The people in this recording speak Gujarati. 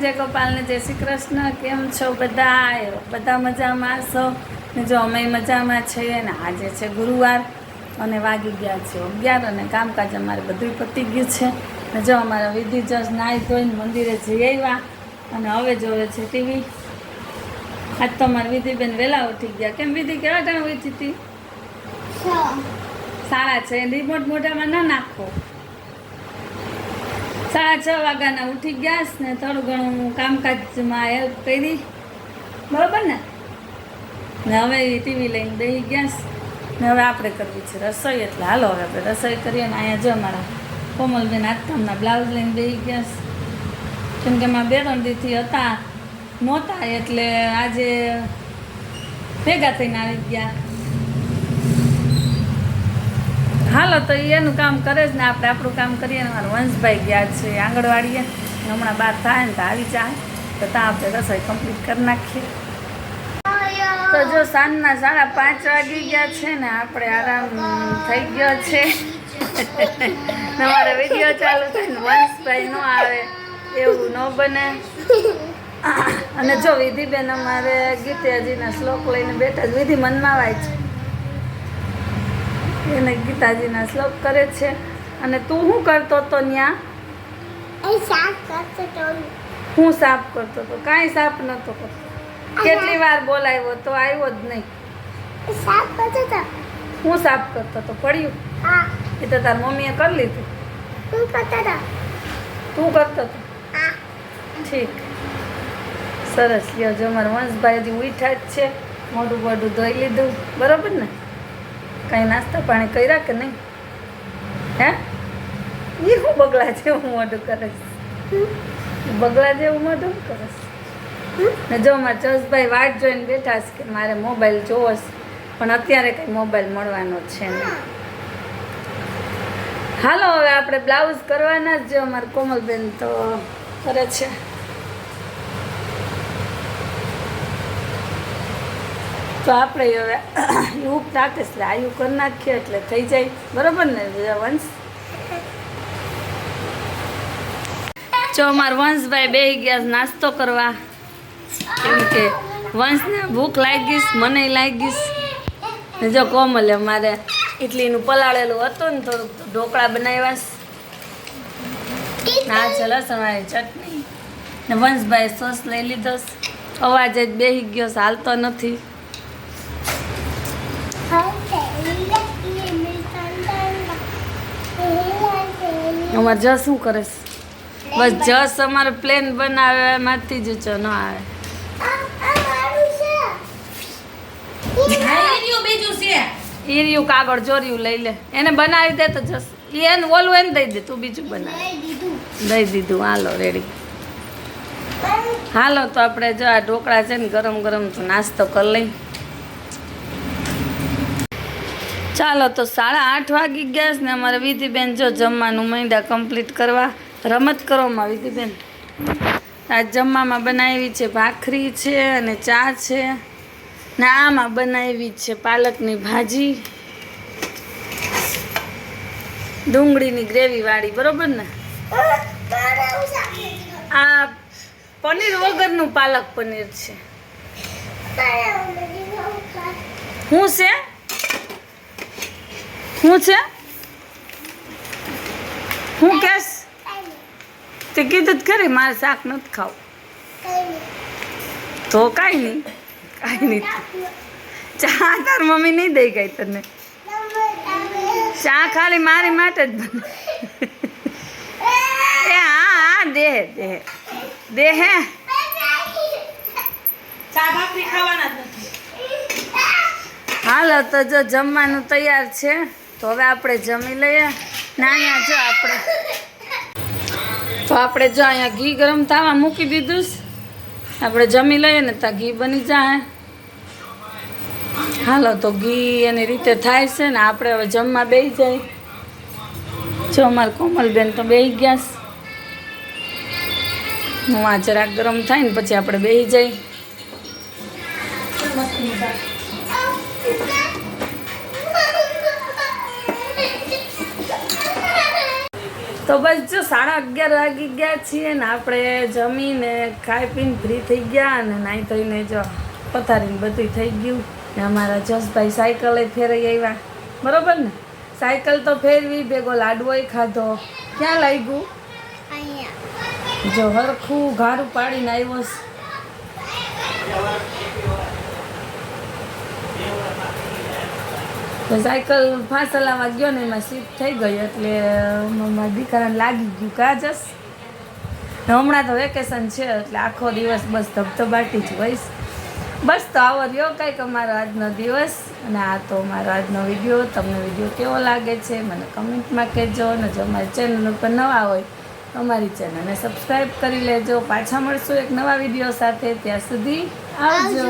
જય ગોપાલને જય શ્રી કૃષ્ણ. કેમ છો બધા? બધા મજામાં છો? ને જો અમે મજામાં છીએ ને આજે છે ગુરુવાર અને વાગી ગયા છે અગિયાર અને કામકાજ અમારે બધું પતી ગયું છે. ને જો અમારા વિધિ જસ નાહી ધોઈને મંદિરે જઈ આવ્યા અને હવે જોવે છે ટીવી આજ તો અમારી વિધિબેન વહેલા ઉઠી ગયા. કેમ વિધિ કેવા ટાણે ઉઠી હતી સારા છે. રિમોટ મોઢામાં ના નાખો. સાડા છ વાગ્યાના ઉઠી ગયા ને થોડું ઘણું કામકાજમાં હેલ્પ કરી. બરાબર ને? ને હવે ટીવી લઈને બેસી ગયા ને હવે આપણે કરવી છે રસોઈ એટલે હાલો હવે આપણે રસોઈ કરીએ ને અહીંયા જો મારા કોમલબેન આત્માના બ્લાઉઝ લઈને બેસી ગયા કેમ કે એમાં બે ત્રણ દીથી હતા નહોતા એટલે આજે ભેગા થઈને આવી ગયા. હાલો, તો એનું કામ કરે જ ને. આપણે આપણું કામ કરીએ ને. મારા વંશભાઈ ગયા છે આંગણવાડીએ. હમણાં બહાર થાય ને તો આવી જાય. તો ત્યાં આપણે રસોઈ કમ્પ્લીટ કરી નાખીએ. તો જો સાંજના સાડા પાંચ વાગી ગયા છે ને, આપણે આરામ થઈ ગયો છે. તમારે વીડિયો ચાલુ થાય ને, વંશભાઈ ન આવે, એવું ન બને. અને જો વિધિબેન અમારે ગીતાજીના શ્લોક લઈને બેઠા જ વિધિ મનમાં વાય છે એને ગીતાજીના શ્લોક કરે છે. અને તું શું કરતો હતો ત્યાં હું સાફ કરતો હતો કાંઈ સાફ નહોતો કરતો. કેટલી વાર બોલાવ્યો તો આવ્યો જ નહીં. સાફ હું સાફ કરતો હતો પડ્યું. એ તો તાર મમ્મીએ કરી લીધું. તું કરતો હતો ઠીક. સરસ. લ્યો જો અમારા વંશભાઈ હજી ઉઠા જ છે. મોઢું મોઢું ધોઈ લીધું. બરાબર ને? કાંઈ નાસ્તા પાણી કર્યા કે નહીં? હે? એ હું બગલા જેવું મોઢું કરીશ બગલા જેવું મોઢું કરીશ ને જો મારા જસભાઈ વાટ જોઈને બેઠા છે કે મારે મોબાઈલ જોવો છે, પણ અત્યારે કંઈ મોબાઈલ મળવાનો છે નહીં. હાલો, હવે આપણે બ્લાઉઝ કરવાના જ જો, અમારે કોમલબેન તો કરે છે. તો આપણે હવે એવું નાખે, એટલે આયુ કરી નાખીએ, એટલે થઈ જાય. બરાબર ને વંશ? જો અમારા વંશભાઈ બે ગયા નાસ્તો કરવા. કેમ કે વંશને ભૂખ લાગીશ, મને લાગીશ. ને જો કોમલે મારે ઇડલીનું પલાળેલું હતું ને, થોડુંક ઢોકળા બનાવ્યા ના છે લસણવાળી ચટણી. ને વંશભાઈ સોસ લઈ લીધો અવાજ જ બેસી ગયો હાલતો નથી. અમારે જસ શું કરે બસ જસ અમારે પ્લેન બનાવે એમાંથી જ ન આવે. ઈરિયું કાગળ ચોર્યું લઈ લે. એને બનાવી દે તો જસ. ઈ એને ઓલું એને દઈ દે તું બીજું બનાવી. દઈ દીધું. હાલો રેડી હાલો તો આપણે જો આ ઢોકળા છે ને ગરમ ગરમ તો નાસ્તો કરી લઈ. ચાલો તો સાડા આઠ વાગી ગયા છે ને અમારે વિધિબેન જો જમવાનું મૈંડા કમ્પ્લીટ કરવા રમત કરવામાં. વિધિબેન આ જમવામાં બનાવી છે ભાખરી છે અને ચા છે. ને આમાં બનાવી છે પાલકની ભાજી ડુંગળીની ગ્રેવી વાળી બરોબર ને? આ પનીર વગરનું પાલક પનીર છે. શું છે? શું છે? હું કેશ તે કીધું જ ખરી મારે શાક નથી ખાવું. તો કાંઈ નહીં. કાંઈ નહીં. ચા તાર મમ્મી નહીં દઈ ગઈ તને. ચા ખાલી મારી માટે જ બને. એ હા હા દે દે. દે હે. હાલો તો જો જમવાનું તૈયાર છે. તો હવે આપણે જમી લઈએ. ના અહીંયા જો આપણે. તો આપણે જો અહીંયા ઘી ગરમ થવા મૂકી દીધું આપણે જમી લઈએ ને ત્યાં ઘી બની જાય. હાલો, તો ઘી એની રીતે થાય છે ને આપણે હવે જમવા બે જાય. જો અમારે કોમલબેન તો બે ગયા હું આ જરાક ગરમ થાય ને પછી આપણે બે જઈ તો બસ જો સાડા અગિયાર વાગી ગયા છીએ ને આપણે જમીને ખાઈ પીને ફ્રી થઈ ગયા અને નાહી ધોઈને જો પથારીને બધું થઈ ગયું ને અમારા જસભાઈ સાયકલે ફેરાઈ આવ્યા. બરોબર ને? સાયકલ તો ફેરવી ભેગો લાડવોય ખાધો. ક્યાં લાગ્યું? જો હરખું ઘારું પાડીને આવ્યો તો સાયકલ ફાંસ ચલાવવા ગયો ને એમાં શિફ્ટ થઈ ગઈ એટલે મારા દીકરાને લાગી ગયું કાજસ હમણાં તો વેકેશન છે, એટલે આખો દિવસ બસ ધબધબાટી જ હોઈશ બસ તો આવો રહ્યો કંઈક અમારો આજનો દિવસ. અને આ તો અમારો આજનો વીડિયો. તમને વીડિયો કેવો લાગે છે, મને કમેન્ટમાં કહેજો. અને જો અમારી ચેનલ ઉપર નવા હોય, તો અમારી ચેનલને સબસ્ક્રાઈબ કરી લેજો. પાછા મળશું એક નવા વીડિયો સાથે. ત્યાં સુધી આવજો.